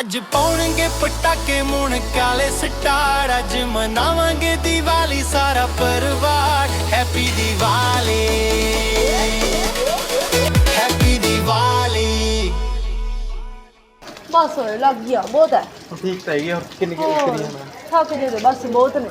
ਅੱਜ ਪਾਉਣਗੇ ਪਟਾਕੇ ਮੁਣ ਕਾਲੇ ਸਟਾਰ ਅੱਜ ਮਨਾਵਾਂਗੇ ਦੀਵਾਲੀ ਸਾਰਾ ਪਰਿਵਾਰ। ਹੈਪੀ ਦੀਵਾਲੀ। ਹੈਪੀ ਦੀਵਾਲੀ। ਬਸ ਹੋਏ ਲੱਗ ਗਿਆ ਬਹੁਤ ਹੈ। ਠੀਕ ਤਾਂ ਹੋਰ ਕਿੰਨੀ ਕੀ ਹੋਰ, ਕਰੀ ਜਾਣਾ ਥੱਕ ਜੇ ਬਸ ਬਹੁਤ ਨੇ।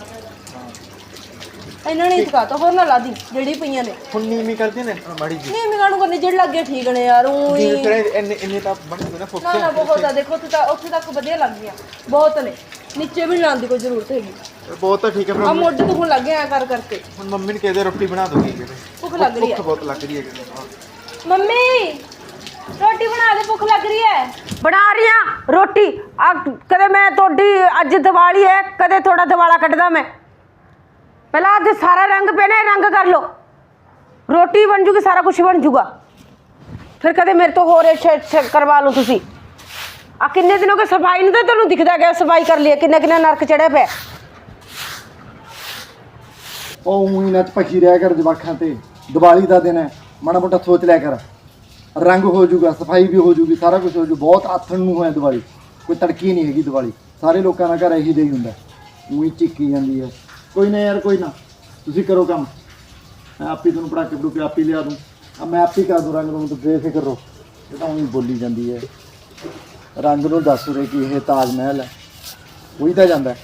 ਇਹਨਾਂ ਨੇ ਥਕਾ ਤਾ ਹੋਰ ਨਾ ਲਾਦੀ ਜਿਹੜੀ ਪਈਆਂ ਨੇ। ਹੁਣ ਨੀਵੀਂ ਕਰਦੇ ਨੇ ਮਾੜੀ ਜੀ ਨਹੀਂ ਮੈਂ ਕਰਨੀ ਜਿਹੜੇ ਲੱਗੇ ਠੀਕ ਨੇ ਯਾਰ ਉਹ ਫਿਰ ਇੰਨੇ ਇੰਨੇ ਤਾਂ ਬਣ ਗਏ ਨਾ ਨਾ ਫੋਕੇ ਨਾ ਬਹੁਤ ਆ ਦੇਖੋ ਉੱਥੇ ਤਾਂ ਉੱਥੇ ਤੱਕ ਵਧੀਆ ਲੱਗ ਗਿਆ ਬਹੁਤ ਨੇ। ਨੀਚੇ ਵੀ ਜਾਣ ਦੀ ਕੋਈ ਜ਼ਰੂਰਤ ਹੈਗੀ। ਬਹੁਤ ਤਾਂ ਠੀਕ ਹੈ ਆ ਪਰ ਮੋਢੇ ਤੋਂ ਹੁਣ ਲੱਗ ਗਿਆ ਐਂ ਕਰ ਕਰਕੇ। ਹੁਣ ਮੰਮੀ ਨੇ ਕਹਦੇ ਰੋਟੀ ਬਣਾ ਦੋਗੀ ਕਿਤੇ ਭੁੱਖ ਲੱਗ ਰਹੀ ਹੈ। ਭੁੱਖ ਬਹੁਤ ਲੱਗ ਰਹੀ ਹੈ ਕਿਤੇ। ਮੰਮੀ ਰੋਟੀ ਬਣਾ ਦੇ ਭੁੱਖ ਲੱਗ ਰਹੀ ਹੈ। ਬਣਾ ਰਹੀ ਆ ਰੋਟੀ। ਆ ਕਦੇ ਮੈਂ ਤੁਹਾਡੀ ਅੱਜ ਦੀਵਾਲੀ ਹੈ ਕਦੇ ਤੁਹਾਡਾ ਦਿਵਾਲਾ ਕੱਢਦਾ ਮੈਂ। ਪਹਿਲਾਂ ਅੱਜ ਸਾਰਾ ਰੰਗ ਪਹਿਨੇ ਰੰਗ ਕਰ ਲਓ। ਰੋਟੀ ਬਣ ਜੂਗੀ, ਸਾਰਾ ਕੁਝ ਬਣ ਜੂਗਾ। ਫਿਰ ਕਦੇ ਮੇਰੇ ਤੋਂ ਹੋਰ ਅੱਛਾ ਕਰਵਾ ਲਓ ਤੁਸੀਂ। ਆ ਕਿੰਨੇ ਦਿਨੋਂ ਕੇ ਸਫ਼ਾਈ ਨੂੰ ਤਾਂ ਤੁਹਾਨੂੰ ਦਿਖਦਾ ਗਿਆ, ਸਫ਼ਾਈ ਕਰ ਲਈ ਕਿੰਨਾ ਕਿੰਨਾ ਨਰਕ ਚੜਿਆ ਪਿਆ। ਉਹ ਉਹੀ ਨਾ ਭੱਜੀ ਰਿਹਾ ਕਰ ਜਵਾਖਾਂ ਤੇ। ਦੀਵਾਲੀ ਦਾ ਦਿਨ ਹੈ। ਮਾੜਾ ਮੋਟਾ ਸੋਚ ਲਿਆ ਕਰ। ਰੰਗ ਹੋ ਜਾਊਗਾ ਸਫ਼ਾਈ ਵੀ ਹੋ ਜਾਊਗੀ ਸਾਰਾ ਕੁਝ ਹੋ ਜਾਊ ਬਹੁਤ ਆਥਣ ਨੂੰ ਹੈ ਦੀਵਾਲੀ। ਕੋਈ ਤੜਕੀ ਨਹੀਂ ਹੈਗੀ ਦੀਵਾਲੀ। ਸਾਰੇ ਲੋਕਾਂ ਦਾ ਘਰ ਇਹੀ ਦੇ ਹੀ ਹੁੰਦਾ। ਉਹੀ ਚਿੱਕੀ ਜਾਂਦੀ ਹੈ। ਕੋਈ ਨਾ ਯਾਰ ਕੋਈ ਨਾ। ਤੁਸੀਂ ਕਰੋ ਕੰਮ। ਮੈਂ ਆਪੀ ਤੁਹਾਨੂੰ ਪੜਾਕੇ ਪੜੂਕੇ ਆਪੀ ਲਿਆ ਦੂੰ। ਆ ਮੈਂ ਆਪੀ ਕਰ ਦੂੰ ਰੰਗ ਨੂੰ ਤਾਂ ਬੇਫਿਕਰ ਰਹੋ। ਇਹ ਤਾਂ ਉਹੀ ਬੋਲੀ ਜਾਂਦੀ ਹੈ। ਰੰਗ ਨੂੰ ਦੱਸ ਉਰੇ ਕਿ ਇਹ ਤਾਜ ਮਹਿਲ ਹੈ। ਉਹੀ ਤਾਂ ਜਾਂਦਾ ਹੈ।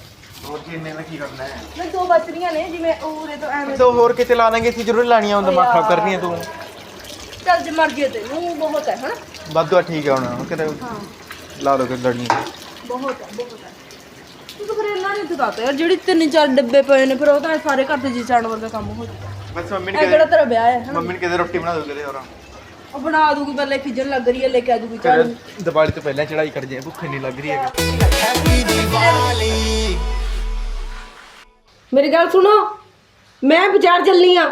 ਹੋਰ ਕੀ ਇੰਨੇ ਦਾ ਕੀ ਕਰਨਾ ਹੈ? ਮੈਂ ਦੋ ਬਚ ਰਹੀਆਂ ਨੇ ਜਿਵੇਂ ਉਰੇ ਤੋਂ ਐਵੇਂ ਤੋ ਹੋਰ ਕਿਤੇ ਲਾ ਦਾਂਗੇ ਸੀ ਜ਼ਰੂਰ ਲਾਣੀਆਂ ਹੁੰਦਾ ਦਿਮਾਗ ਖਰਾਬ ਕਰਨੀ ਹੈ ਤੂੰ। ਚੱਲ ਜੇ ਮਰਜ਼ੀ ਤੈਨੂੰ ਬਹੁਤ ਹੈ ਹਨਾ? ਵਾਧੂ ਆ ਠੀਕ ਹੈ ਹੁਣ। ਕਿਤੇ ਲਾ ਦੋ ਕਿ ਲੜਨੀ ਬਹੁਤ ਹੈ ਬਹੁਤ ਹੈ। ਤੂੰ ਤਾਂ ਫਿਰ ਇਹਨਾਂ ਨੇ ਦਿਖਾਤਾ ਯਾਰ ਜਿਹੜੀ ਤਿੰਨ ਚਾਰ ਡੱਬੇ ਪਏ ਨੇ ਫਿਰ ਉਹ ਤਾਂ ਸਾਰੇ ਘਰ ਦੇ ਜੀ ਚਾਣ ਵਰਗਾ ਕੰਮ ਹੋ ਜਾਊਗਾ। ਬਸ ਮੰਮੀ ਨੇ ਇਹ ਕਿਹੜਾ ਤੇਰਾ ਵਿਆਹ ਹੈ ਮੰਮੀ ਨੇ ਕਹਦੇ ਰੋਟੀ ਬਣਾ ਦੋ ਕਿਤੇ ਹੋਰ। ਉਹ ਬਣਾ ਦੂਗੀ ਪਹਿਲੇ ਖਿਜਣ ਲੱਗ ਰਹੀ ਹੈ ਲੈ ਕੇ ਆ ਦੂਗੀ ਚਾਹ ਫਿਰ ਦੀਵਾਲੀ ਤੋਂ ਪਹਿਲਾਂ ਚੜਾਈ ਕਰ ਜੇ ਭੁੱਖ ਨਹੀਂ ਲੱਗ ਰਹੀ ਹੈ ਹੈਪੀ ਦੀਵਾਲੀ ਮੇਰੀ ਗੱਲ ਸੁਣੋ ਮੈਂ ਬਾਜ਼ਾਰ ਚੱਲਨੀ ਆ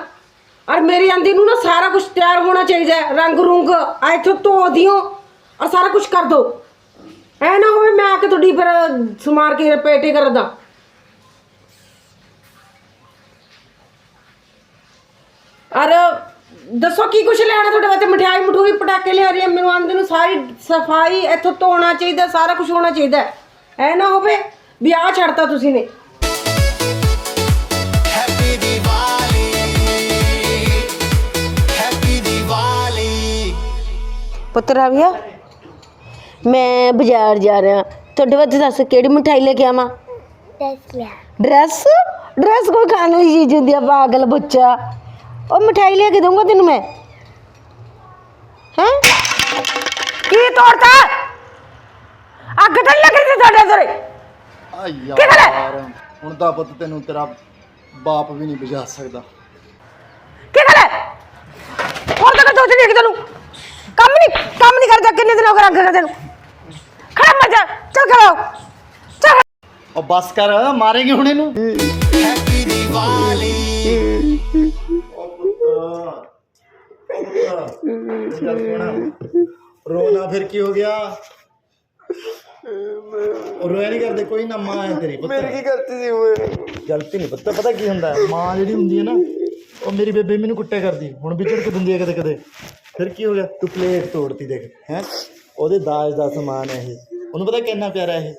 ਔਰ ਮੇਰੀ ਆਂਦੀ ਨੂੰ ਨਾ ਸਾਰਾ ਕੁਝ ਤਿਆਰ ਹੋਣਾ ਚਾਹੀਦਾ ਹੈ ਰੰਗ ਰੁੰਗ ਆ ਇੱਥੋਂ ਧੋ ਦਿਓ ਔਰ ਸਾਰਾ ਕੁਝ ਕਰ ਦੋ ਐ ਨਾ ਹੋਵੇ ਮੈਂ ਆ ਕੇ ਤੁਹਾਡੀ ਫਿਰ ਸਮਾਰ ਕੇ ਪੇਟੇ ਕਰਦਾ। ਔਰ ਦੱਸੋ ਕੀ ਕੁਝ ਲੈਣਾ ਤੁਹਾਡੇ ਵਾਸਤੇ? ਮਠਿਆਈ ਮਠੂਈ ਪਟਾਕੇ ਲਿਆ ਰਹੀ ਹੈ। ਮੈਨੂੰ ਆਂਦੇ ਨੂੰ ਸਾਰੀ ਸਫ਼ਾਈ ਇੱਥੋਂ ਧੋਣਾ ਚਾਹੀਦਾ ਸਾਰਾ ਕੁਝ ਹੋਣਾ ਚਾਹੀਦਾ। ਐ ਨਾ ਹੋਵੇ ਵੀ ਆ ਛੱਡਤਾ ਤੁਸੀਂ ਨੇ। ਹੈਪੀ ਦੀਵਾਲੀ ਹੈਪੀ ਦੀਵਾਲੀ ਪੁੱਤਰ ਆ ਗਿਆ? ਮੈਂ ਬਾਜ਼ਾਰ ਜਾ ਰਿਹਾ। ਤੁਹਾਡੇ ਵਾਸਤੇ ਦੱਸ ਕਿਹੜੀ ਮਠਾਈ ਲੈ ਕੇ ਆਵਾਂ? ਡਰੈਸ ਡਰੈਸ ਕੋਈ ਖਾਣ ਵਾਲੀ ਚੀਜ਼ ਹੁੰਦੀ ਆ ਪਾਗਲ ਬੱਚਾ। ਉਹ ਮਠਾਈ ਲੈ ਕੇ ਦਊਂਗਾ ਤੈਨੂੰ ਮੈਂ। ਹੈ? ਕੀ ਤੋੜਤਾ ਅੱਗ ਤਾਂ ਨੀ ਲੱਗ ਸੀ ਤੁਹਾਡੇ ਦੋਰੇ ਆ ਹੈ? ਯਾਰ ਹੁਣ ਤਾਂ ਪੁੱਤ ਤੈਨੂੰ ਤੇਰਾ ਬਾਪ ਵੀ ਨਹੀਂ ਬੁਝਾ ਸਕਦਾ। ਕੀ ਗੱਲ ਹੈ ਹੋਰ ਤਾਂ ਦੋ ਦਿਨ ਤੈਨੂੰ। ਕੰਮ ਨਹੀਂ ਕੰਮ ਨਹੀਂ ਕਰਦਾ ਕਿੰਨੇ ਦਿਨ ਹੋ ਗਏ ਅੱਗ ਕਰਦੇ ਨੂੰ ਖੜਾ ਮਰ ਜਾ ਚੱਲ ਕਰੋ ਚੱਲ ਉਹ ਬਸ ਕਰ ਮਾਰੇਗੀ ਹੁਣ ਇਹਨੂੰ? ਹੈਪੀ ਦੀਵਾਲੀ ਰੋਣਾ ਫਿਰ ਕੀ ਹੋ ਗਿਆ? ਉਹ ਰੋਇਆ ਨਹੀਂ ਕਰਦੇ ਕੋਈ ਨਾ ਮਾਂ ਹੈ ਤੇਰੀ ਪੁੱਤ। ਕੀ ਕਰਤੀ ਸੀ ਓਏ? ਗਲਤੀ ਨਹੀਂ ਪੁੱਤ ਪਤਾ ਕੀ ਹੁੰਦਾ ਹੈ? ਮਾਂ ਜਿਹੜੀ ਹੁੰਦੀ ਹੈ ਨਾ ਉਹ ਮੇਰੀ ਬੇਬੇ ਮੈਨੂੰ ਕੁੱਟਿਆ ਕਰਦੀ ਹੁਣ ਵੀ ਝੜਕ ਦਿੰਦੀ ਹੈ ਕਦੇ ਕਦੇ ਫਿਰ ਕੀ ਹੋ ਗਿਆ? ਤੂੰ ਪਲੇਟ ਤੋੜਤੀ ਦੇਖ ਹੈ? ਉਹਦੇ ਦਾਜ ਦਾ ਸਮਾਨ ਹੈ ਇਹ। ਉਹਨੂੰ ਪਤਾ ਕਿੰਨਾ ਪਿਆਰਾ ਇਹ?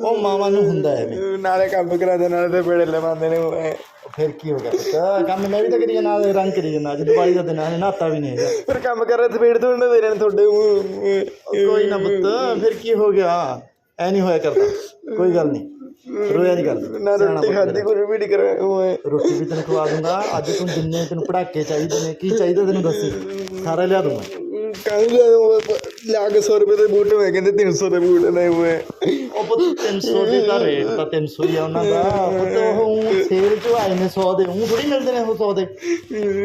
ਉਹ ਮਾਵਾਂ ਨੂੰ ਹੁੰਦਾ ਐਵੇਂ ਨਾਲੇ ਕੰਮ ਕਰਾ ਦੇ ਨਾਲੇ ਤੇ ਪੇੜੇ ਲਵਾਉਂਦੇ ਨੇ ਫਿਰ ਕੀ ਹੋ ਗਿਆ ਪੁੱਤ? ਕੰਮ ਮੈਂ ਵੀ ਤਾਂ ਕਰੀ ਜਾਣਾ ਰੰਗ ਕਰੀ ਜਾਣਾ ਅੱਜ ਦੀਵਾਲੀ ਦਾ ਦਿਨ ਹੈ ਨਹਾਤਾ ਵੀ ਨਹੀਂ ਹੈਗਾ। ਫਿਰ ਕੰਮ ਕਰ ਰਹੇ ਤੇ ਪੇੜ ਤੋਂ ਦੇ ਰਹੇ ਨੇ ਤੁਹਾਡੇ। ਕੋਈ ਨਾ ਪੁੱਤ ਫਿਰ ਕੀ ਹੋ ਗਿਆ? ਐ ਨਹੀਂ ਹੋਇਆ ਕਰਦਾ ਕੋਈ ਗੱਲ ਨਹੀਂ। ਰੋਇਆ ਨਹੀਂ ਕਰਦਾ ਨਾ ਰੋਟੀ ਖਾਦੀ। ਕੁਝ ਵੀ ਨਹੀਂ ਕਰੇ ਓਏ ਰੋਟੀ ਵੀ ਤੈਨੂੰ ਖਵਾ ਦੂੰਗਾ ਅੱਜ ਤੂੰ ਜਿੰਨੇ ਤੈਨੂੰ ਪੜਾਕੇ ਚਾਹੀਦੇ ਨੇ ਕੀ ਚਾਹੀਦਾ ਤੈਨੂੰ ਦੱਸੀ। ਸਾਰਾ ਲਿਆ ਦੂੰਗਾ। ਕਾਹਨੂੰ ਲਿਆ ਕੇ 100 ਰੁਪਏ ਦੇ ਬੂਟ ਹੋਏ ਕਹਿੰਦੇ 300 ਦੇ ਬੂਟ ਨੇ ਓਏ ਉਹ ਪੁੱਤ 300 ਦੀ ਤਾਂ ਰੇਟ ਤਾਂ 300 ਹੀ ਆ ਉਹਨਾਂ ਦਾ। ਪੁੱਤ ਉਹ ਸੇਲ ਚ ਆਏ ਨੇ 100 ਦੇ ਉਹ ਥੋੜੀ ਮਿਲਦੇ ਨੇ ਉਹ 100 ਦੇ।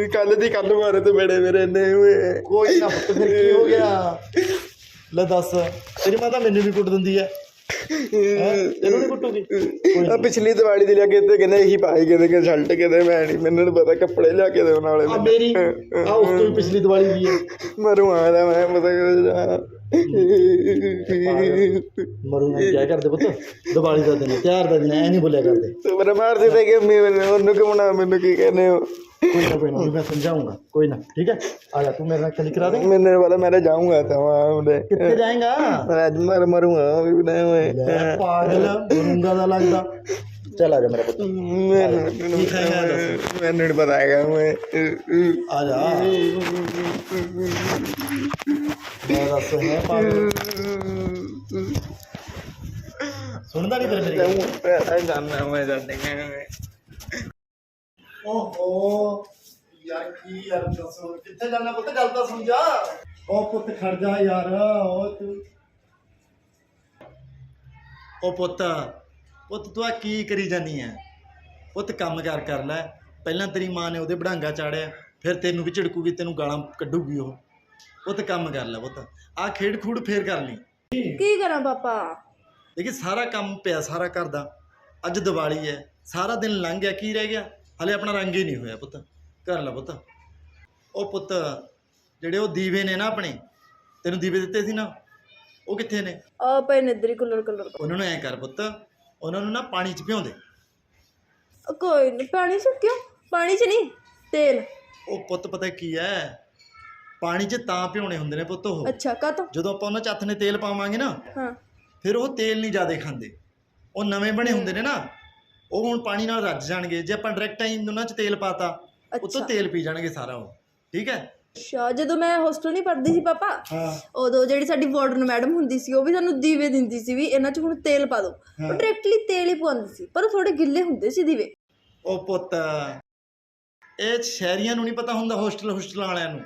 ਕੱਲ ਦੀ ਕੱਲ ਮਾਰੇ ਤੇ ਬੜੇ ਮੇਰੇ ਨੇ ਓਏ ਕੋਈ ਨਾ ਪੁੱਤ ਫਿਰ ਕੀ ਹੋ ਗਿਆ? ਲੈ ਦੱਸ ਤੇਰੀ ਮਾਤਾ ਮੈਨੂੰ ਵੀ ਕੁੱਟ ਦਿੰਦੀ ਹੈ ਨਹੀਂ ਕੁੱਟੂਗੀ? ਆ ਪਿਛਲੀ ਦਿਵਾਲੀ ਦੀ ਲਿਆ ਕੇ ਤੇ ਕਹਿੰਦੇ ਇਹੀ ਪਾਈ ਕਹਿੰਦੇ ਕਿ ਸ਼ਰਟ ਕਹਿੰਦੇ ਮੈਂ ਨਹੀਂ ਮੈਨੂੰ ਨੀ ਪਤਾ ਕੱਪੜੇ ਲਿਆ ਕੇ ਦੇਣ ਵਾਲੇ ਆ ਮੇਰੀ ਆ ਉਸ ਤੋਂ ਵੀ ਪਿਛਲੀ ਦੀਵਾਲੀ ਦੀ ਹੈ ਮਰੂ ਆਦਾ ਮੈਂ ਪਤਾ ਕਿ ਮਰੂ ਨਾ ਕਿਆ ਕਰਦੇ ਪੁੱਤ? ਦੀਵਾਲੀ ਦਾ ਦਿਨ ਤਿਉਹਾਰ ਦਾ ਦਿਨ ਐ ਨਹੀਂ ਬੋਲਿਆ ਕਰਦੇ। ਤੇ ਮੇਰੇ ਮਾਰ ਦੇ ਕਿ ਮੈਂ ਉਹਨੂੰ ਕਿ ਮਨਾ ਮੈਨੂੰ ਕੀ ਕਹਿੰਦੇ ਹੋ? कोई ना कोई ना अभी मैं समझाऊंगा कोई ना ठीक है आ जा तू मेरे साथ चली करा दे मैंने बोला मैं जाऊंगा तो वहाँ उधर कितने जाएगा मैं आज मर मरूंगा अभी नहीं हुए ले, पागल मरूंगा दा लगदा चल आ जा मेरे पुत्र मैंने ठीक है, है, दस। मैंने नहीं बताएगा मैं आ जा मैं दस है पागल सुनदा नहीं तेरे मेरी गल? जानना मैं जानने ਓਹੋ ਯਾਰ ਕੀ ਯਾਰ ਦੱਸੋ? ਕਿੱਥੇ ਜਾਣਾ ਪੁੱਤ? ਗੱਲ ਤਾਂ ਸਮਝਾ ਉਹ ਪੁੱਤ ਖੜ ਜਾ ਯਾਰ। ਉਹ ਤੂੰ ਉਹ ਪੁੱਤ ਪੁੱਤ ਤੂੰ ਆ ਕੀ ਕਰੀ ਜਾਨੀ ਐ? ਪੁੱਤ ਕੰਮ ਕਰ ਕਰ ਲੈ। ਪਹਿਲਾਂ ਤੇਰੀ ਮਾਂ ਨੇ ਉਹਦੇ ਬੜਾਂਗਾ ਚਾੜਿਆ ਫਿਰ ਤੈਨੂੰ ਵੀ ਝਿੜਕੂਗੀ ਤੈਨੂੰ ਗਾਲਾਂ ਕੱਢੂਗੀ ਉਹ। ਪੁੱਤ ਕੰਮ ਕਰ ਲੈ ਪੁੱਤ। ਆ ਖੇਡ ਖੂਡ ਫੇਰ ਕਰ ਲਈ। ਕੀ ਕਰਾਂ ਪਾਪਾ? ਦੇਖੀ ਸਾਰਾ ਕੰਮ ਪਿਆ ਸਾਰਾ ਘਰ ਦਾ। ਅੱਜ ਦੀਵਾਲੀ ਹੈ ਸਾਰਾ ਦਿਨ ਲੰਘ ਗਿਆ ਕੀ ਰਹਿ ਗਿਆ? ਹਲੇ ਆਪਣਾ ਰੰਗ ਹੀ ਨਹੀਂ ਹੋਇਆ ਪੁੱਤ। ਕਰ ਲੈ ਪੁੱਤ। ਉਹ ਪੁੱਤ ਜਿਹੜੇ ਉਹ ਦੀਵੇ ਨੇ ਨਾ ਆਪਣੇ ਤੈਨੂੰ ਦੀਵੇ ਦਿੱਤੇ ਸੀ ਨਾ ਉਹ ਕਿੱਥੇ ਨੇ? ਆ ਪਏ ਨੇ ਇੱਧਰ ਹੀ ਕਲਰ ਕਲਰ ਉਹਨਾਂ ਨੂੰ ਐ ਕਰ ਪੁੱਤ ਉਹਨਾਂ ਨੂੰ ਨਾ ਪਾਣੀ 'ਚ ਭਿਉਂਦੇ। ਕੋਈ ਨਹੀਂ ਪਾਣੀ ਚ ਕਿਉਂ? ਪਾਣੀ ਚ ਨਹੀਂ ਤੇਲ। ਉਹ ਪੁੱਤ ਪਤਾ ਕੀ ਹੈ ਪਾਣੀ 'ਚ ਤਾਂ ਭਿਉਣੇ ਹੁੰਦੇ ਨੇ ਪੁੱਤ ਉਹ। ਅੱਛਾ ਕਾਤੋਂ ਜਦੋਂ ਆਪਾਂ ਉਹਨਾਂ 'ਚ ਹੱਥ ਨੇ ਤੇਲ ਪਾਵਾਂਗੇ ਨਾ ਹਾਂ। ਫਿਰ ਉਹ ਤੇਲ ਨਹੀਂ ਜ਼ਿਆਦਾ ਖਾਂਦੇ। ਉਹ ਨਵੇਂ ਬਣੇ ਹੁੰਦੇ ਨੇ ਨਾ ਉਹ ਹੁਣ ਪਾਣੀ ਨਾਲ ਰੱਜ ਜਾਣਗੇ। ਜੇ ਆਪਾਂ ਡਾਇਰੈਕਟ ਟਾਈਮ ਉਹਨਾਂ 'ਚ ਤੇਲ ਪਾਤਾ ਉਹ ਤੋਂ ਅੱਛਾ। ਤੇਲ ਪੀ ਜਾਣਗੇ ਸਾਰਾ ਉਹ। ਠੀਕ ਹੈ? ਅੱਛਾ ਜਦੋਂ ਮੈਂ ਹੋਸਟਲ ਨਹੀਂ ਪੜ੍ਹਦੀ ਸੀ ਪਾਪਾ ਹਾਂ। ਉਦੋਂ ਜਿਹੜੀ ਸਾਡੀ ਵਾਰਡਨ ਮੈਡਮ ਹੁੰਦੀ ਸੀ ਉਹ ਵੀ ਸਾਨੂੰ ਦੀਵੇ ਦਿੰਦੀ ਸੀ ਵੀ ਇਹਨਾਂ 'ਚ ਹੁਣ ਤੇਲ ਪਾ ਦਿਓ ਉਹ ਡਾਇਰੈਕਟਲੀ ਤੇਲ ਹੀ ਪਵਾਉਂਦੀ ਸੀ ਪਰ ਉਹ ਥੋੜੇ ਗਿੱਲੇ ਹੁੰਦੇ ਸੀ ਦੀਵੇ। ਉਹ ਪੁੱਤ ਇਹ ਸ਼ਹਿਰੀਆਂ ਨੂੰ ਨਹੀਂ ਪਤਾ ਹੁੰਦਾ ਹੋਸਟਲ ਹੋਸਟਲ ਵਾਲਿਆਂ ਨੂੰ।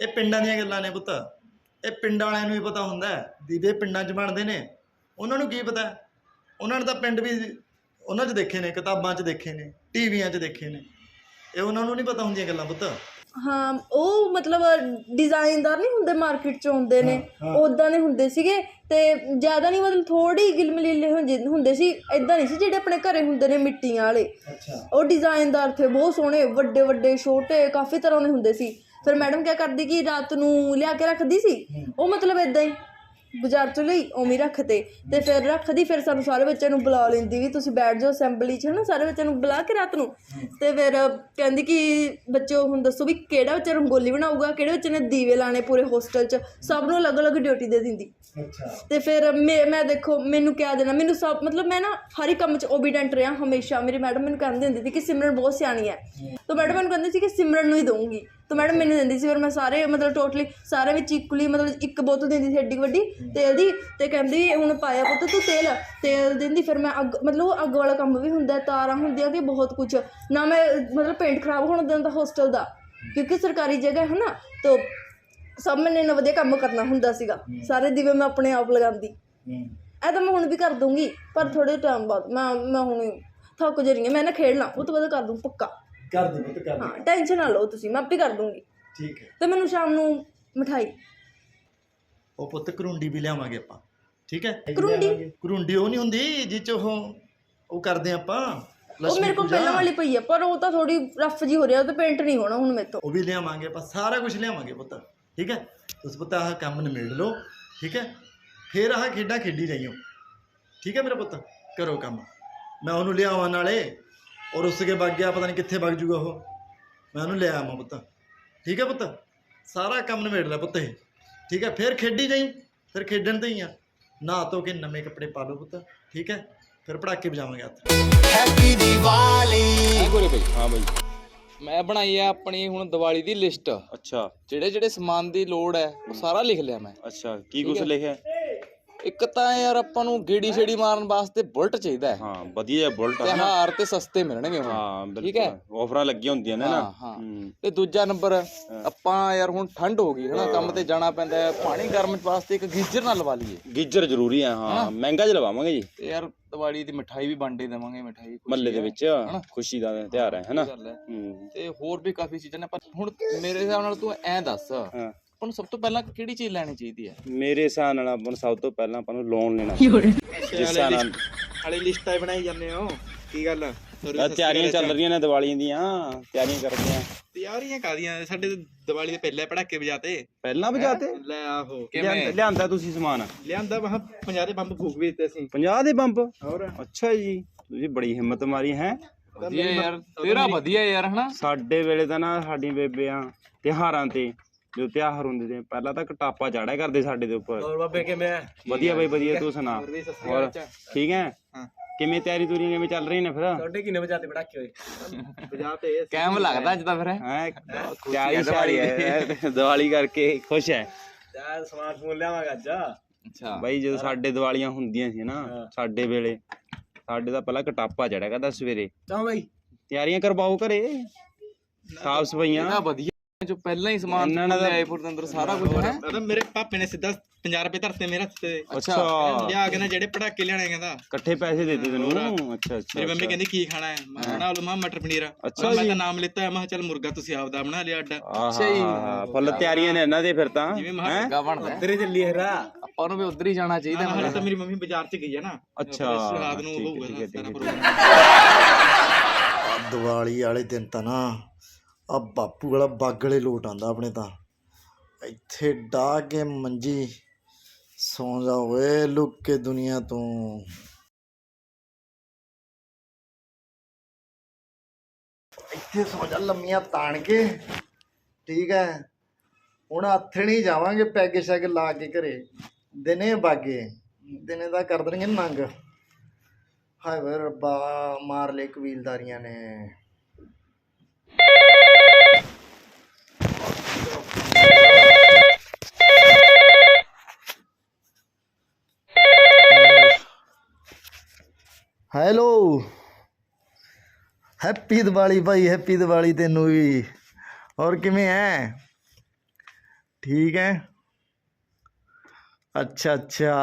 ਇਹ ਪਿੰਡਾਂ ਦੀਆਂ ਗੱਲਾਂ ਨੇ ਪੁੱਤ। ਇਹ ਪਿੰਡਾਂ ਵਾਲਿਆਂ ਨੂੰ ਹੀ ਪਤਾ ਹੁੰਦਾ। ਦੀਵੇ ਪਿੰਡਾਂ 'ਚ ਬਣਦੇ ਨੇ। ਉਹਨਾਂ ਨੂੰ ਕੀ ਪਤਾ? ਉਹਨਾਂ ਨੇ ਤਾਂ ਪਿੰਡ ਵੀ ਉਹਨਾਂ 'ਚ ਦੇਖੇ ਨੇ ਕਿਤਾਬਾਂ 'ਚ ਦੇਖੇ ਨੇ ਟੀਵੀਆਂ 'ਚ ਦੇਖੇ ਨੇ। ਇਹ ਉਹਨਾਂ ਨੂੰ ਨਹੀਂ ਪਤਾ ਹੁੰਦੀਆਂ ਗੱਲਾਂ ਪੁੱਤ? ਹਾਂ ਉਹ ਮਤਲਬ ਡਿਜ਼ਾਈਨਦਾਰ ਨਹੀਂ ਹੁੰਦੇ ਮਾਰਕੀਟ 'ਚ ਹੁੰਦੇ ਨੇ। ਉਦਾਂ ਦੇ ਹੁੰਦੇ ਸੀਗੇ ਤੇ ਜ਼ਿਆਦਾ ਨਹੀਂ ਮਤਲਬ ਥੋੜੀ ਗਿਲਮਲੀਲੇ ਹੁੰਦੇ ਹੁੰਦੇ ਸੀ ਇਦਾਂ ਨਹੀਂ ਸੀ ਜਿਹੜੇ ਆਪਣੇ ਘਰੇ ਹੁੰਦੇ ਨੇ ਮਿੱਟੀਆਂ ਵਾਲੇ। ਅੱਛਾ। ਉਹ ਡਿਜ਼ਾਈਨਦਾਰ ਥੇ ਬਹੁਤ ਸੋਹਣੇ ਵੱਡੇ ਵੱਡੇ ਛੋਟੇ ਕਾਫੀ ਤਰ੍ਹਾਂ ਦੇ ਹੁੰਦੇ ਸੀ। ਫਿਰ ਮੈਡਮ ਕੀ ਕਰਦੀ ਕਿ ਰਾਤ ਨੂੰ ਲਿਆ ਕੇ ਰੱਖਦੀ ਸੀ? ਉਹ ਮਤਲਬ ਇਦਾਂ ਹੀ। ਬਾਜ਼ਾਰ ਚੋਂ ਲਈ, ਉਵੇਂ ਹੀ ਰੱਖਤੇ। ਤੇ ਫਿਰ ਰੱਖਦੀ, ਫਿਰ ਸਾਨੂੰ ਸਾਰੇ ਬੱਚਿਆਂ ਨੂੰ ਬੁਲਾ ਲੈਂਦੀ ਵੀ ਤੁਸੀਂ ਬੈਠ ਜਾਓ ਅਸੈਂਬਲੀ 'ਚ, ਹਨਾ, ਸਾਰੇ ਬੱਚਿਆਂ ਨੂੰ ਬੁਲਾ ਕੇ ਰਾਤ ਨੂੰ। ਤੇ ਫਿਰ ਕਹਿੰਦੀ ਕਿ ਬੱਚੋ ਹੁਣ ਦੱਸੋ ਵੀ ਕਿਹੜਾ ਬੱਚਾ ਰੰਗੋਲੀ ਬਣਾਊਗਾ, ਕਿਹੜੇ ਬੱਚੇ ਨੇ ਦੀਵੇ ਲਾਣੇ ਪੂਰੇ ਹੋਸਟਲ 'ਚ, ਸਭ ਨੂੰ ਅਲੱਗ-ਅਲੱਗ ਡਿਊਟੀ ਦੇ ਦਿੰਦੀ। ਅੱਛਾ। ਤੇ ਫਿਰ ਮੈਂ ਮੈਂ ਦੇਖੋ ਮੈਨੂੰ ਕਿਆ ਦੇਣਾ ਮੈਨੂੰ ਸਭ ਮਤਲਬ ਮੈਂ ਨਾ ਹਰ ਇੱਕ ਕੰਮ 'ਚ ਓਬੀਡੈਂਟ ਰਿਹਾ ਹਮੇਸ਼ਾ। ਮੇਰੀ ਮੈਡਮ ਮੈਨੂੰ ਕਹਿੰਦੀ ਹੁੰਦੀ ਸੀ ਕਿ ਸਿਮਰਨ ਬਹੁਤ ਸਿਆਣੀ ਹੈ। ਤਾਂ ਮੈਡਮ ਮੈਨੂੰ ਕਹਿੰਦੀ ਸੀ ਕਿ ਸਿਮਰਨ ਨੂੰ ਹੀ ਦਊਂਗੀ। ਤਾਂ ਮੈਡਮ ਮੈਨੂੰ ਦਿੰਦੀ ਸੀ ਫਿਰ ਮੈਂ ਸਾਰੇ ਮਤਲਬ ਟੋਟਲੀ ਸਾਰੇ ਵਿੱਚ ਇਕੁਅਲੀ ਮਤਲਬ ਇੱਕ ਬੋਤਲ ਦਿੰਦੀ ਸੀ ਏਡੀ ਵੱਡੀ ਤੇਲ ਦੀ ਤੇ ਕਹਿੰਦੀ ਹੁਣ ਪਾਇਆ ਪੁੱਤ ਤੂੰ ਤੇਲ। ਤੇਲ ਦਿੰਦੀ ਫਿਰ ਮੈਂ ਅੱਗ ਮਤਲਬ ਅੱਗ ਵਾਲਾ ਕੰਮ ਵੀ ਹੁੰਦਾ ਤਾਰਾਂ ਹੁੰਦੀਆਂ ਕਿ ਬਹੁਤ ਕੁਝ ਨਾ ਮੈਂ ਮਤਲਬ ਪੇਂਟ ਖਰਾਬ ਹੋਣ ਦਿੰਦਾ ਹੋਸਟਲ ਦਾ ਕਿਉਂਕਿ ਸਰਕਾਰੀ ਜਗ੍ਹਾ ਹੈ ਨਾ ਤਾਂ ਸਭ ਮੈਨੇ ਨਾ ਵਧੀਆ ਕੰਮ ਕਰਨਾ ਹੁੰਦਾ ਸੀਗਾ। ਸਾਰੇ ਦੀਵੇ ਮੈਂ ਆਪਣੇ ਆਪ ਲਗਾਉਂਦੀ। ਇਹ ਤਾਂ ਮੈਂ ਹੁਣ ਵੀ ਕਰ ਦੂੰਗੀ ਪਰ ਥੋੜੇ ਟਾਈਮ ਬਾਅਦ ਮੈਂ ਮੈਂ ਹੁਣ ਥੱਕ ਜਰੀ ਹਾਂ। ਮੈਂ ਨਾ ਖੇਡਣਾ ਉਹ ਤੋਂ ਬਾਅਦ ਕਰ ਦੂੰ ਪੱਕਾ। ਕਰ ਦੇ ਪੁੱਤ ਕਰ ਦੇ। ਹਾਂ ਟੈਨਸ਼ਨ ਨਾ ਲਓ ਤੁਸੀਂ ਮੈਂ ਆਪੇ ਕਰ ਦੂੰਗੀ। ਠੀਕ ਹੈ। ਤੇ ਮੈਨੂੰ ਸ਼ਾਮ ਨੂੰ ਮਠਾਈ। ਉਹ ਪੁੱਤ ਕਰੁੰਡੀ ਵੀ ਲਿਆਵਾਂਗੇ ਆਪਾਂ। ਠੀਕ ਹੈ? ਕਰੂੰਡੀ ਕਰੁੰਡੀ ਉਹ ਨਹੀਂ ਹੁੰਦੀ ਜਿਹ 'ਚ ਉਹ ਉਹ ਕਰਦੇ ਆਪਾਂ ਉਹ ਮੇਰੇ ਕੋਲ। ਪਹਿਲਾਂ ਵਾਲੀ ਪਈ ਆ ਪਰ ਉਹ ਤਾਂ ਥੋੜੀ ਰਫ ਜੀ ਹੋ ਰਹੀ ਉਹ ਤੇ ਪੇਂਟ ਨਹੀਂ ਹੋਣਾ ਹੁਣ ਮੇਰੇ ਤੋਂ। ਉਹ ਵੀ ਲਿਆਵਾਂਗੇ ਆਪਾਂ ਸਾਰਾ ਕੁਝ ਲਿਆਵਾਂਗੇ ਪੁੱਤ। ਠੀਕ ਹੈ? ਤੁਸੀਂ ਪੁੱਤ ਆਹ ਕੰਮ ਨਿਬੇੜ ਲਓ ਠੀਕ ਹੈ? ਫਿਰ ਆਹ ਖੇਡਾਂ ਖੇਡੀ ਜਾਈਓ। ਠੀਕ ਹੈ ਮੇਰਾ ਪੁੱਤ? ਕਰੋ ਕੰਮ। ਮੈਂ ਉਹਨੂੰ ਲਿਆਵਾਂ ਨਾਲੇ ਔਰ ਉਸ ਕੇ ਵਗ ਗਿਆ ਪਤਾ ਨਹੀਂ ਕਿੱਥੇ ਵਗ ਜੂਗਾ ਉਹ। ਮੈਂ ਉਹਨੂੰ ਲਿਆ ਆਵਾਂ ਪੁੱਤ। ਠੀਕ ਹੈ ਪੁੱਤ? ਸਾਰਾ ਕੰਮ ਨਿਬੇੜ ਲੈ ਪੁੱਤ ਇਹ। ਠੀਕ ਹੈ? ਫਿਰ ਖੇਡੀ ਜਾਈ ਫਿਰ ਖੇਡਣ ਤੇ ਹੀ ਆ। ਨਹਾ ਧੋ ਕੇ ਨਵੇਂ ਕੱਪੜੇ ਪਾ ਲਓ ਪੁੱਤ। ਠੀਕ ਹੈ? ਫਿਰ ਪੜਾਕੇ ਵਜਾਵਾਂਗੇ ਹੱਥ। ਹੈਪੀ ਦੀਵਾਲੀ ਹਾਂ ਭਾਈ। ਮੈਂ ਬਣਾਈ ਆ ਆਪਣੀ ਹੁਣ ਦੀਵਾਲੀ ਦੀ ਲਿਸਟ। ਅੱਛਾ। ਜਿਹੜੇ ਜਿਹੜੇ ਸਮਾਨ ਦੀ ਲੋੜ ਹੈ ਉਹ ਸਾਰਾ ਲਿਖ ਲਿਆ ਮੈਂ। ਅੱਛਾ ਕੀ ਕੁਛ ਲਿਖਿਆ? ਇੱਕ ਤਾਂ ਯਾਰ ਆਪਾਂ ਨੂੰ ਗੇੜੀ ਛੇੜੀ ਮਾਰਨ ਵਾਸਤੇ ਬੁਲਟ ਚਾਹੀਦਾ ਹੈ। ਹਾਂ ਵਧੀਆ ਬੁਲਟ ਤੇ ਹੈ ਨਾ। ਹਾਰ ਤੇ ਸਸਤੇ ਮਿਲਣਗੇ ਹੁਣ। ਹਾਂ ਠੀਕ ਹੈ? ਬਿਲਕੁਲ ਆਫਰਾਂ ਲੱਗੀਆਂ ਹੁੰਦੀਆਂ ਨੇ ਨਾ। ਹਾਂ ਹਾਂ। ਹੂੰ। ਤੇ ਦੂਜਾ ਨੰਬਰ ਆਪਾਂ ਯਾਰ ਹੁਣ ਠੰਡ ਹੋ ਗਈ ਹਨਾ ਕੰਮ ਤੇ ਜਾਣਾ ਪੈਂਦਾ ਹੈ। ਪਾਣੀ ਗਰਮ ਵਾਸਤੇ ਇੱਕ ਗੀਜ਼ਰ ਨਾਲ ਲਵਾ ਲਈਏ। ਗੀਜ਼ਰ ਜ਼ਰੂਰੀ ਹੈ। ਹਾਂ। ਮਹਿੰਗਾ ਜਿਹਾ ਲਵਾਵਾਂਗੇ ਜੀ। ਤੇ ਯਾਰ ਦੀਵਾਲੀ ਦੀ ਮਠਾਈ ਵੀ ਵੰਡੇ ਦੇਵਾਂਗੇ ਮਠਾਈ ਖੁਸ਼ੀ ਮੱਲੇ ਦੇ। ਵਿੱਚ ਖੁਸ਼ੀ ਦਾ ਤਿਉਹਾਰ ਹੈ ਹੈਨਾ? ਗੱਲ ਹੈ। ਹੂੰ। ਤੇ ਹੋਰ ਵੀ ਕਾਫੀ ਚੀਜ਼ਾਂ ਨੇ ਪਰ ਹੁਣ ਮੇਰੇ ਹਿਸਾਬ ਨਾਲ ਤੂੰ ਐਂ ਦੱਸ। ਹਾਂ। ਆਪਾਂ ਨੂੰ ਸਭ ਤੋਂ ਪਹਿਲਾਂ ਕਿਹੜੀ ਚੀਜ਼ ਲੈਣੀ ਚਾਹੀਦੀ ਹੈ? ਮੇਰੇ ਹਿਸਾਬ ਨਾਲ ਆਪਾਂ ਨੂੰ ਸਭ ਤੋਂ ਪਹਿਲਾਂ ਆਪਾਂ ਨੂੰ ਲੋਨ ਲੈਣਾ ਜਿਸ ਹਿਸਾਬ ਨਾਲ ਹਾਲੇ ਲਿਸਟਾਂ ਬਣਾਈ ਜਾਂਦੇ ਹੋ। ਕੀ ਗੱਲ? ਆਹ ਤਿਆਰੀਆਂ ਚੱਲ ਰਹੀਆਂ ਨੇ ਦੀਵਾਲੀਆਂ ਦੀਆਂ। ਤਿਆਰੀਆਂ ਕਰਦੇ ਆ। ਤਿਆਰੀਆਂ ਕਾਦੀਆਂ ਸਾਡੇ ਤਾਂ ਦੀਵਾਲੀ ਦੇ ਪਹਿਲੇ ਪੜਾਕੇ ਵਜਾਤੇ। ਪਹਿਲਾਂ ਵਜਾਤੇ? ਲੈ ਆਹੋ। ਲਿਆਂਦਾ- ਲਿਆਂਦਾ ਤੁਸੀਂ ਸਮਾਨ? ਲਿਆਂਦਾ ਵਾਹ 50 ਦੇ ਬੰਬ ਫੂਕ ਵੀ ਦਿੱਤੇ ਅਸੀਂ 50 ਦੇ ਬੰਬ? ਹੋਰ? ਅੱਛਾ ਜੀ। ਤੁਸੀਂ ਬੜੀ ਹਿੰਮਤ ਮਾਰੀ ਹੈ? ਵਧੀਆ ਯਾਰ। ਤੇਰਾ ਵਧੀਆ ਯਾਰ ਹਨਾ? ਸਾਡੇ ਵੇਲੇ ਤਾਂ ਨਾ ਸਾਡੀ ਬੇਬਿਆਂ ਤਿਉਹਾਰਾਂ ਤੇ ਜੋ ਤਿਉਹਾਰ ਹੁੰਦੇ ਤੇ ਪਹਿਲਾਂ ਤਾਂ ਕਟਾਪਾ ਚੜਿਆ ਕਰਦੇ ਸਾਡੇ ਦੇ ਉੱਪਰ। ਹੋਰ ਬਾਬੇ ਕਿਵੇਂ ਆ? ਵਧੀਆ ਬਈ ਵਧੀਆ ਤੂੰ ਸੁਣਾ? ਹੋਰ ਠੀਕ ਹੈ? ਕਿਵੇਂ ਤਿਆਰੀ ਤੁਰੀ ਕਿਵੇਂ ਚੱਲ ਰਹੀ ਨੇ ਫਿਰ? ਤੁਹਾਡੇ ਕਿੰਨੇ ਵਜਾਤੇ ਪੜਾਕੇ ਹੋਏ ਵਜਾਤੇ ਕੈਮ ਲੱਗਦਾ ਅੱਜ ਤਾਂ ਫਿਰ। ਹੈ? ਤਿਆਰੀ ਸਾਰੀ ਹੈ। ਦੀਵਾਲੀ ਕਰਕੇ ਖੁਸ਼ ਹੈ। ਯਾਰ ਸਮਾਰਟਫੋਨ ਲਿਆਵਾਂਗਾ ਅੱਜ। ਅੱਛਾ। ਬਾਈ ਜਦੋਂ ਸਾਡੇ ਦੀਵਾਲੀਆਂ ਹੁੰਦੀਆਂ ਸੀ ਨਾ ਸਾਡੇ ਵੇਲੇ ਸਾਡੇ ਤਾਂ ਪਹਿਲਾਂ ਕਟਾਪਾ ਚੜਿਆ ਕਰਦਾ ਸਵੇਰੇ। ਚਾਹ ਬਾਈ। ਤਿਆਰੀਆਂ ਕਰਵਾਓ ਘਰੇ। ਸਾਫ਼ ਸਫਾਈਆਂ। ਵਧੀਆ। ਜੋ ਪਹਿਲਾਂ ਹੀ ਸਮਾਨ ਇਹਨਾਂ ਨੇ ਤਾਂ- ਲਿਆਏ ਫੁਰ ਅੰਦਰ ਸਾਰਾ ਕੁਝ ਹੈ। ਤਾਂ ਮੇਰੇ ਪਾਪੇ ਨੇ ਸਿੱਧਾ 50 ਰੁਪਏ ਧਰਤੇ ਮੇਰੇ ਹੱਥ ਤੇ। ਅੱਛਾ। ਲਿਆ ਕੇ ਨਾ ਜਿਹੜੇ ਪੜਾਕੇ ਲਿਆਣੇ ਕਹਿੰਦਾ। ਇਕੱਠੇ ਪੈਸੇ ਦੇ ਦੇ ਤੈਨੂੰ? ਅੱਛਾ ਅੱਛਾ ਮੇਰੀ ਮੰਮੀ। ਕਹਿੰਦੀ ਕੀ ਖਾਣਾ ਹੈ? ਮੈਂ ਬਣਾ ਲਓ ਮਾਂ ਮਟਰ ਪਨੀਰ ਅੱਛਾ ਮੈਂ। ਤਾਂ ਨਾਮ ਲਿੱਤਾ ਹੈ। ਮੈਂ ਚੱਲ ਮੁਰਗਾ ਤੁਸੀਂ ਆਪਦਾ ਬਣਾ ਲਿਆ ਅੱਡ। ਅੱਛਾ ਜੀ। ਫੁੱਲ ਤਿਆਰੀਆਂ ਨੇ ਇਹਨਾਂ ਦੇ ਫਿਰ ਤਾਂ। ਜਿਵੇਂ ਮੈਂ ਹੈਂ? ਗਾ ਬਣਦਾ। ਤੇਰੇ ਚੱਲੀ ਹੈਰਾ। ਆਪਾਂ ਨੂੰ ਵੀ ਉਧਰ ਹੀ ਜਾਣਾ ਚਾਹੀਦਾ ਹਾਲੇ ਤਾਂ ਮੇਰੀ ਮੰਮੀ ਬਾਜ਼ਾਰ ਚ ਗਈ ਹੈ ਨਾ। ਅੱਛਾ, ਰਾਤ ਨੂੰ ਹੋਊਗਾ ਸਾਰਾ ਪ੍ਰੋਗਰਾਮ। ਦੀਵਾਲੀ ਵਾਲੇ ਦਿਨ ਤਾਂ ਨਾ ਆ ਬਾਪੂ ਵਾਲਾ ਬਾਗਲੇ ਲੋਟ ਆਂਦਾ ਆਪਣੇ ਤਾਂ। ਇੱਥੇ ਡਾ ਕੇ ਮੰਜੀ, ਸੌਂ ਜਾ ਓਏ ਲੁੱਕ ਕੇ ਦੁਨੀਆ ਤੋਂ। ਇੱਥੇ ਸੌਂ ਜਾ ਲੰਮੀਆਂ ਤਾਣ ਕੇ। ਠੀਕ ਹੈ। ਹੁਣ ਆਥਣੀ ਜਾਵਾਂਗੇ ਪੈਗ ਸ਼ੈਗ ਲਾ ਕੇ ਘਰੇ। ਦਿਨੇ ਬਾਗੇ। ਦਿਨੇ ਦਾ ਕਰ ਦੇਣਗੇ ਨੰਗ। ਹਾਏ ਵੇ ਰੱਬਾ, ਮਾਰ ਲੈ ਕਬੀਲਦਾਰੀਆਂ ਨੇ। ਹੈਲੋ। ਹੈਪੀ ਦੀਵਾਲੀ ਭਾਈ, ਹੈਪੀ ਦੀਵਾਲੀ ਤੈਨੂੰ ਵੀ। ਹੋਰ ਕਿਵੇਂ ਐ? ਠੀਕ ਹੈ ਅੱਛਾ ਅੱਛਾ।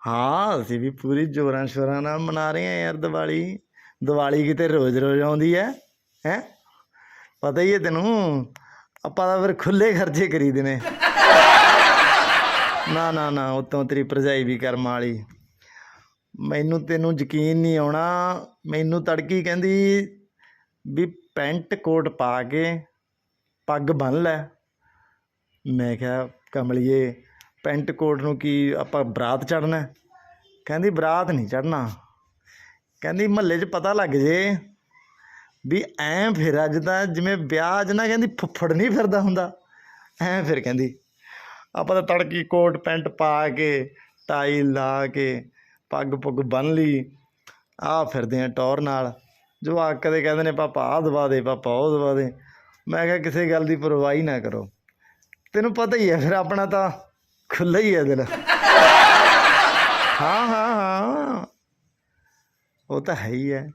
ਹਾਂ, ਅਸੀਂ ਵੀ ਪੂਰੀ ਜੋਰਾਂ ਸ਼ੋਰਾਂ ਨਾਲ ਮਨਾ ਰਹੇ ਹਾਂ ਯਾਰ ਦੀਵਾਲੀ। ਦੀਵਾਲੀ ਕਿਤੇ ਰੋਜ਼-ਰੋਜ਼ ਆਉਂਦੀ ਹੈ ਹੈ? ਪਤਾ ਹੀ ਹੈ ਤੈਨੂੰ, ਆਪਾਂ ਤਾਂ ਫਿਰ ਖੁੱਲੇ ਖਰਚੇ ਕਰੀਦੇ ਨੇ ਨਾ ਨਾ ਨਾ, ਉਤੋਂ ਤੇਰੀ ਭਰਜਾਈ ਵੀ ਕਰਮ ਵਾਲੀ। ਮੈਨੂੰ ਤੈਨੂੰ ਯਕੀਨ ਨਹੀਂ ਆਉਣਾ, ਮੈਨੂੰ ਤੜਕੀ ਕਹਿੰਦੀ ਵੀ ਪੈਂਟ ਕੋਟ ਪਾ ਕੇ ਪੱਗ ਬੰਨ ਲੈ। ਮੈਂ ਕਿਹਾ, ਕਮਲੀਏ, ਪੈਂਟ ਕੋਟ ਨੂੰ ਕੀ ਆਪਾਂ ਬਰਾਤ ਚੜਨਾ ਕਹਿੰਦੀ, ਬਰਾਤ ਨਹੀਂ ਚੜਨਾ ਕਹਿੰਦੀ, ਮਹੱਲੇ 'ਚ ਪਤਾ ਲੱਗ ਜੇ ਵੀ ਐਂ ਫਿਰ ਅੱਜ ਤਾਂ ਜਿਵੇਂ ਵਿਆਹ 'ਚ ਨਾ ਕਹਿੰਦੀ ਫੁੱਫੜ ਨਹੀਂ ਫਿਰਦਾ ਹੁੰਦਾ, ਐਂ ਫਿਰ ਕਹਿੰਦੀ। ਆਪਾਂ ਤਾਂ ਤੜਕੀ ਕੋਟ ਪੈਂਟ ਪਾ ਕੇ, ਟਾਈ ਲਾ ਕੇ, ਪੱਗ ਪੁੱਗ ਬੰਨ ਲਈ ਆ ਫਿਰਦੇ ਆ ਟੌਰ ਨਾਲ। ਜੋ ਆ ਕਦੇ ਕਹਿੰਦੇ ਨੇ, ਪਾਪਾ, ਆਹ ਦਵਾ ਦੇ, ਪਾਪਾ, ਉਹ ਦਵਾ ਦੇ। ਮੈਂ ਕਿਹਾ, ਕਿਸੇ ਗੱਲ ਦੀ ਪਰਵਾਹੀ ਨਾ ਕਰੋ। ਤੈਨੂੰ ਪਤਾ ਹੀ ਹੈ ਫਿਰ ਆਪਣਾ ਤਾਂ ਖੁੱਲ੍ਹਾ ਹੀ ਹੈ ਦਿਲ। ਹਾਂ ਹਾਂ ਹਾਂ। ਉਹ ਤਾਂ ਹੈ ਹੀ ਹੈ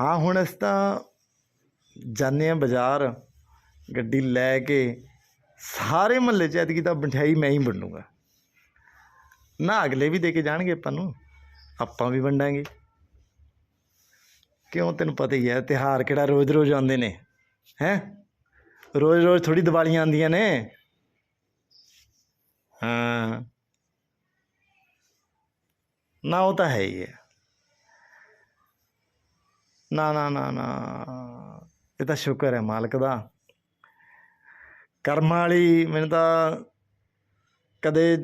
ਹਾਂ, ਹੁਣ ਅਸੀਂ ਤਾਂ ਜਾਂਦੇ ਹਾਂ ਬਾਜ਼ਾਰ, ਗੱਡੀ ਲੈ ਕੇ, ਸਾਰੇ ਮਹੱਲੇ 'ਚ ਐਤਕੀ ਤਾਂ ਮਠਿਆਈ ਮੈਂ ਹੀ ਵੰਡੂੰਗਾ। ਨਾ ਅਗਲੇ ਵੀ ਦੇ ਕੇ ਜਾਣਗੇ ਆਪਾਂ ਨੂੰ, ਆਪਾਂ ਵੀ ਵੰਡਾਂਗੇ। ਕਿਉਂ ਤੈਨੂੰ ਪਤਾ ਹੀ ਹੈ, ਤਿਉਹਾਰ ਕਿਹੜਾ ਰੋਜ਼-ਰੋਜ਼ ਆਉਂਦੇ ਨੇ, ਹੈ? ਰੋਜ਼-ਰੋਜ਼ ਥੋੜੀ ਦੀਵਾਲੀਆਂ ਆਉਂਦੀਆਂ ਨੇ। ਹਾਂ। ਨਾ, ਉਹ ਤਾਂ ਹੈ ਹੀ ਹੈ। ਨਾ ਨਾ ਨਾ ਨਾ। ਇਹ ਤਾਂ ਸ਼ੁਕਰ ਹੈ ਮਾਲਕ ਦਾ। ਕਰਮਾਂ ਵਾਲੀ ਮੈਨੂੰ ਤਾਂ ਕਦੇ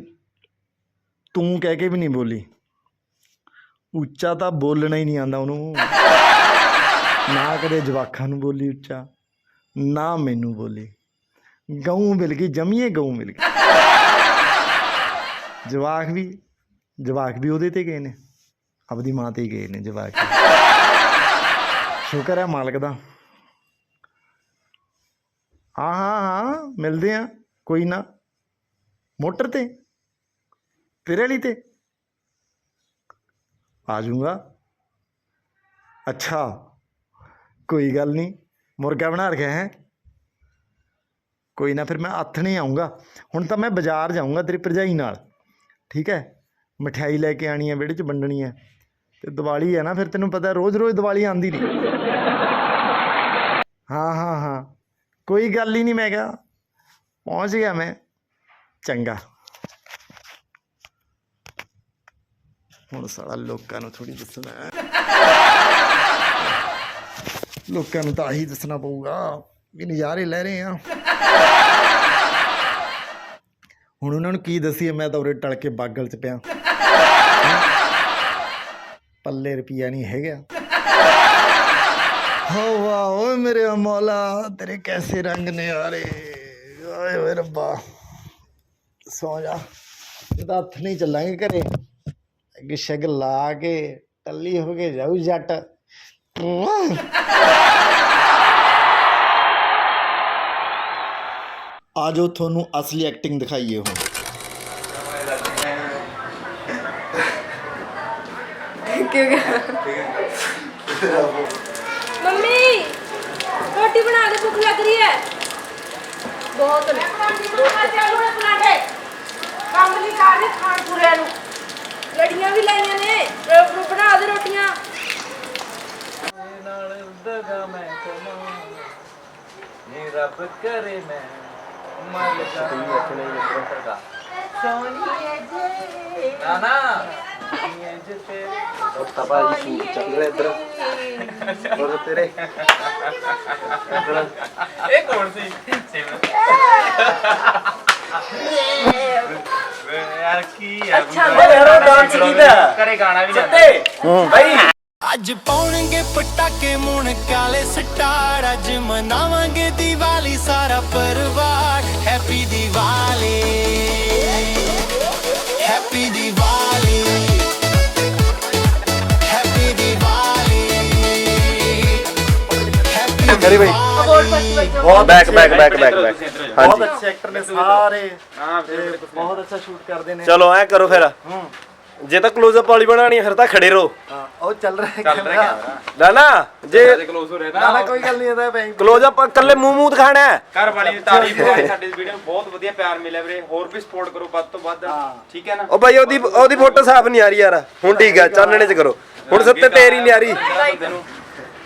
ਤੂੰ ਕਹਿ ਕੇ ਵੀ ਨਹੀਂ ਬੋਲੀ। ਉੱਚਾ ਤਾਂ ਬੋਲਣਾ ਹੀ ਨਹੀਂ ਆਂਦਾ ਉਹਨੂੰ। ਨਾ ਕਦੇ ਜਵਾਖਾਂ ਨੂੰ ਬੋਲੀ ਉੱਚਾ, ਨਾ ਮੈਨੂੰ ਬੋਲੀ। ਗਊ ਮਿਲ ਗਈ, ਜਮੀਏ ਗਊ ਮਿਲ ਗਈ। ਜਵਾਕ ਵੀ ਜਵਾਕ ਵੀ ਉਹਦੇ ਤੇ ਗਏ ਨੇ। ਆਪਦੀ ਮਾਂ ਤੇ ਹੀ ਗਏ ਨੇ ਜਵਾਕ ਸ਼ੁਕਰ ਹੈ ਮਾਲਕ ਦਾ। ਹਾਂ ਹਾਂ ਹਾਂ, ਮਿਲਦੇ ਆ ਕੋਈ ਨਾ। ਮੋਟਰ ਤੇ ਤੇਰੇ ਲਈ ਤੇ। ਆ ਜਾਊਂਗਾ। ਅੱਛਾ, ਕੋਈ ਗੱਲ ਨਹੀਂ, ਮੁਰਗਾ ਬਣਾ ਰੱਖਿਆ ਹੈ। ਕੋਈ ਨਾ ਫਿਰ ਮੈਂ ਆਥਣੇ ਆਉਂਗਾ ਹੁਣ ਤਾਂ ਮੈਂ ਬਾਜ਼ਾਰ ਜਾਊਂਗਾ ਤੇਰੀ ਭਰਜਾਈ ਨਾਲ। ਠੀਕ ਹੈ? ਮਠਿਆਈ ਲੈ ਕੇ ਆਣੀ ਹੈ, ਵਿਹੜੇ 'ਚ ਵੰਡਣੀ ਹੈ। ਤੇ ਦੀਵਾਲੀ ਹੈ ਨਾ, ਫਿਰ ਤੈਨੂੰ ਪਤਾ ਰੋਜ਼-ਰੋਜ਼ ਦੀਵਾਲੀ ਆਂਦੀ ਨਹੀਂ। ਹਾਂ ਹਾਂ ਹਾਂ। ਕੋਈ ਗੱਲ ਹੀ ਨਹੀਂ, ਮੈਂ ਕਿਹਾ। ਪਹੁੰਚ ਗਿਆ ਮੈਂ। ਚੰਗਾ। ਹੁਣ ਸਾਲਾ ਲੋਕਾਂ ਨੂੰ ਥੋੜੀ ਦੱਸਣਾ ਲੋਕਾਂ ਨੂੰ ਤਾਂ ਆਹੀ ਦੱਸਣਾ ਪਊਗਾ ਵੀ ਨਜ਼ਾਰੇ ਲੈ ਰਹੇ ਆ ਹੁਣ ਉਹਨਾਂ ਨੂੰ ਕੀ ਦਸੀਏ, ਮੈਂ ਤਾਂ ਉਰੇ ਟਲ ਕੇ ਬਾਗਲ ਚ ਪਿਆ। ਪੱਲੇ ਰੁਪਈਆ ਨਹੀਂ ਹੈਗਾ। ਹੋ ਵਾਹ ਓਏ ਮੇਰੇ ਮੌਲਾ ਤੇਰੇ ਕੈਸੇ ਰੰਗ ਨੇ ਯਾਰੇ ਓਏ ਓਏ ਰੱਬਾ, ਸੌ ਜਾ। ਇਹਦਾ ਹੱਥ ਨਹੀਂ ਚੱਲਾਂਗੇ ਘਰੇ। ਅੱਗੇ ਸ਼ਗ ਲਾ ਕੇ ਟੱਲੀ ਹੋ ਕੇ ਜਾਊ ਜੱਟ। ਆ ਜੋ ਤੁਹਾਨੂੰ ਅਸਲੀ ਐਕਟਿੰਗ ਦਿਖਾਈਏ ਹੁਣ। ਮੰਮੀ ਰੋਟੀ ਬਣਾ ਦੇ ਭੁੱਖ ਲੱਗ ਰਹੀ ਹੈ। ਬਹੁਤ ਨੇ। ਕੰਮ ਨਹੀਂ ਕਰ ਰਹੇ ਖਾਣ ਪੂਰਿਆਂ ਨੂੰ। ਲੜੀਆਂ ਵੀ ਲਾਈਆਂ ਨੇ। ਰੋ- ਬਣਾ ਦੇ ਰੋਟੀਆਂ। ਰੱਬ ਕਰੇ ਮੈਂ। ਮਰ ਜਾ ਨਾ ਯਾਰ ਕੀ ਯਾਰ ਯਾਰ ਡਾਂਸ ਕੀਤਾ। ਕਰੇ ਗਾਣਾ ਵੀ ਭਾਈ। ਅੱਜ ਪਾਉਣਗੇ ਪਟਾਕੇ ਮੁਣ ਕਾਲੇ ਸਟਾਰ ਅੱਜ ਮਨਾਵਾਂਗੇ ਦੀਵਾਲੀ ਸਾਰਾ ਪਰਿਵਾਰ। ਹੈਪੀ ਦੀਵਾਲੀ। ਕਰੀ ਬਈ ਬਹੁਤ back back back back back ਬਹੁਤ ਅੱਛੇ ਐਕਟਰ ਨੇ ਸਾਰੇ। ਹਾਂ ਤੇ ਬਹੁਤ ਅੱਛਾ ਸ਼ੂਟ ਕਰਦੇ ਨੇ। ਚਲੋ ਐ ਕਰੋ ਫਿਰ। ਜੇ ਤਾਂ ਕਲੋਜ਼ਅਪ ਵਾਲੀ ਬਣਾਣੀ ਹੈ ਫਿਰ ਤਾਂ ਖੜੇ ਰਹੋ। ਹਾਂ, ਉਹ ਚੱਲ ਰਿਹਾ ਹੈ ਚੱਲ ਰਿਹਾ ਕੈਮਰਾ ਨਾ ਨਾ ਜੇ ਕਲੋਜ਼ ਹੋ ਰਿਹਾ ਨਾ ਨਾ ਕੋਈ ਗੱਲ ਨਹੀਂ ਇਹਦਾ ਬਈ ਕਲੋਜ਼ਅਪ ਇਕੱਲੇ ਮੂੰਹ ਮੂੰਹ ਦਿਖਾਣਾ ਹੈ। ਘਰ ਵਾਲੀ ਦੀ ਤਾਰੀਫ ਹੋਈ ਸਾਡੇ ਵੀਡੀਓ ਨੂੰ ਬਹੁਤ ਵਧੀਆ ਪਿਆਰ ਮਿਲਿਆ ਵੀਰੇ। ਹੋਰ ਵੀ ਸਪੋਰਟ ਕਰੋ ਵੱਧ ਤੋਂ ਵੱਧ। ਠੀਕ ਹੈ ਨਾ? ਉਹ ਬਾਈ ਉਹਦੀ ਉਹਦੀ ਫੋਟੋ ਸਾਫ਼ ਨਹੀਂ ਆ ਰਹੀ ਯਾਰ। ਹੁਣ ਠੀਕ ਆ ਚਾਨਣੇ ਚ ਕਰੋ। ਹੁਣ ਸੱਤੇ ਤੇਰੀ ਨਹੀਂ ਆ ਰਹੀ। ਬੰਦੇ ਨੂੰ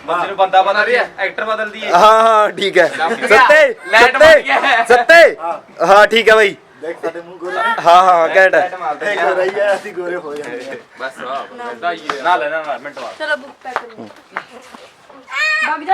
ਬੰਦੇ ਨੂੰ ਬੰਦਾ ਬਦਲ ਰਹੀ ਹੈ ਐਕਟਰ ਬਦਲਦੀ ਹੈ ਹਾਂ ਹਾਂ ਠੀਕ ਹੈ। ਸੱਤੇ ਲਾਈਟ ਮਾਰ ਗਿਆ। ਸੱਤੇ। ਹੈ। ਸੱਤੇ ਹਾਂ ਠੀਕ ਹੈ ਬਾਈ। ਦੇਖ ਸਾਡੇ ਮੂੰਹ ਗੋਰੇ। ਨੇ ਹਾਂ ਹਾਂ ਘੈਂਟ ਹੈ। ਇਹ ਗੋਰਾ ਹੀ ਹੈ ਅਸੀਂ ਗੋਰੇ ਹੋ ਜਾਂਦੇ ਆ ਬਸ ਵਾਹ ਨਾ ਲੈ ਨਾ ਨਾ ਮਿੰਟ ਬਾਅਦ ਚਲੋ ਬੁੱਕ ਪੈਕ ਕਰੋ। ਬਾਕੀ